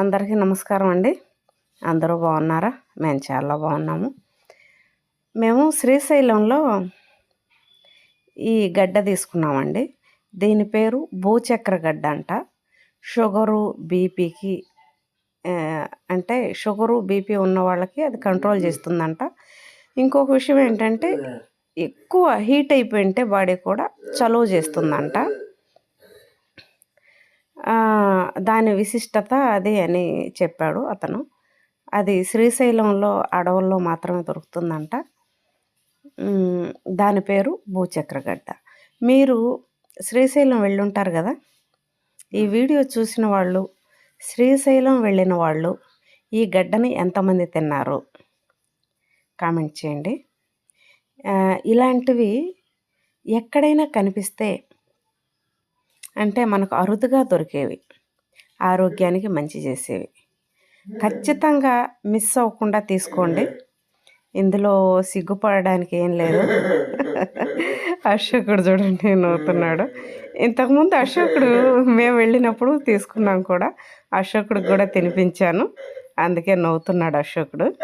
అందరికీ నమస్కారం అండి. అందరూ బాగున్నారా? మేము చాలా బాగున్నాము. మేము శ్రీశైలంలో ఈ గడ్డ తీసుకున్నామండి. దీని పేరు భూచక్ర గడ్డ అంట. షుగరు బీపీకి అంటే షుగరు బీపీ ఉన్న వాళ్ళకి అది కంట్రోల్ చేస్తుందంట. ఇంకొక విషయం ఏంటంటే ఎక్కువ హీట్ అయిపోయింటే బాడీ కూడా చలువ చేస్తుందంట. దాని విశిష్టత అది అని చెప్పాడు అతను. అది శ్రీశైలంలో అడవుల్లో మాత్రమే దొరుకుతుందంట. దాని పేరు భూచక్రగడ్డ. మీరు శ్రీశైలం వెళ్ళుంటారు కదా? ఈ వీడియో చూసిన వాళ్ళు శ్రీశైలం వెళ్ళిన వాళ్ళు ఈ గడ్డని ఎంతమంది తిన్నారు? కామెంట్ చేయండి. ఇలాంటివి ఎక్కడైనా కనిపిస్తే అంటే మనకు అరుదుగా దొరికేవి. ఆరోగ్యానికి మంచి చేసేవి. ఖచ్చితంగా మిస్ అవ్వకుండా తీసుకోండి. ఇందులో సిగ్గుపడడానికి ఏం లేదు. అశోకుడు చూడండి నవ్వుతున్నాడు. ఇంతకుముందు అశోకుడు మేము వెళ్ళినప్పుడు తీసుకున్నాం కూడా. అశోకుడికి కూడా తినిపించాను. అందుకే నవ్వుతున్నాడు అశోకుడు.